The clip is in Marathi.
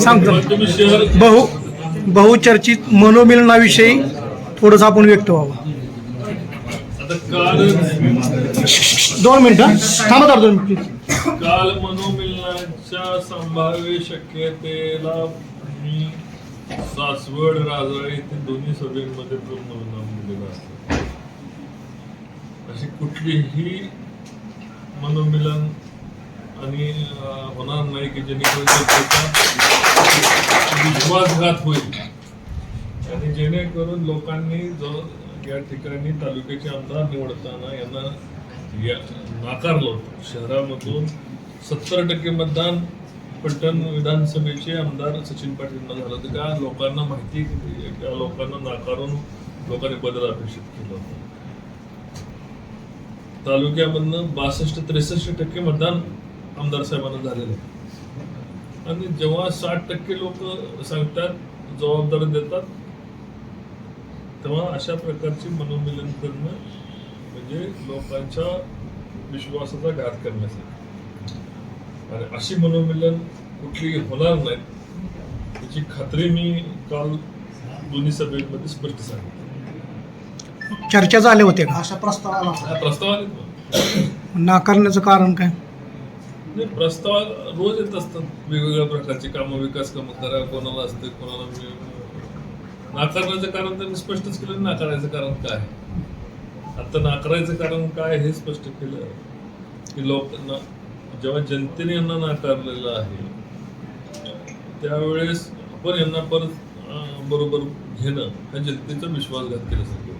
सांगतो. बहु बहुचर्चित मनोमिलनाविषयी थोडंसं आपण व्यक्त व्हावं. दोन मिनिटं थांबा जरा दोन मिनिट प्लीज काल मनोमिलनाच्या संभाव्य शक्यतेला मी सासवड राजवाडी येथे दोन्ही सभेमध्ये पूर्ण दिलेला आहे अशी कुठलीही मनोमिलन आणि होणार नाही की जेणेकरून विश्वासघात होईल. आणि जेणेकरून लोकांनी जो या ठिकाणी तालुक्याचे आमदार निवडताना यांना या नाकारलं शहरामधून सत्तर टक्के मतदान पलटण विधानसभेचे आमदार सचिन पाटील झालं होतं. का? लोकांना माहिती त्या लोकांना नाकारून लोकांनी बदल अपेक्षित केलं होतं. तालुक्यामधनं बासष्ट त्रेसष्ट टक्के मतदान आमदार साहेबांना झालेलं आहे. आणि जेव्हा साठ टक्के लोक सांगतात जबाबदारी देतात तेव्हा अशा प्रकारची मनोमिलन करणं म्हणजे लोकांच्या विश्वासाचा घात करण्यासाठी. आणि अशी मनोमिलन कुठली होणार नाहीत त्याची खात्री मी काल दोन्ही सभेमध्ये स्पष्ट सांगितली. चर्चा झाल्या होत्या का? अशा प्रस्तावाला. प्रस्ताव. नाकारण्याचं कारण काय? नाही प्रस्ताव रोज येत असतात. वेगवेगळ्या प्रकारची कामं विकास कामं करा कोणाला असते कोणाला म्हणजे नाकारण्याचं कारण त्यांनी स्पष्टच केलं. नाकारायचं कारण काय? आता नाकारायचं कारण काय हे स्पष्ट केलं? की लोकांना जेव्हा जनतेने यांना नाकारलेलं आहे त्यावेळेस आपण यांना परत बरोबर घेणं हा जनतेचा विश्वासघात केल्यासारखं.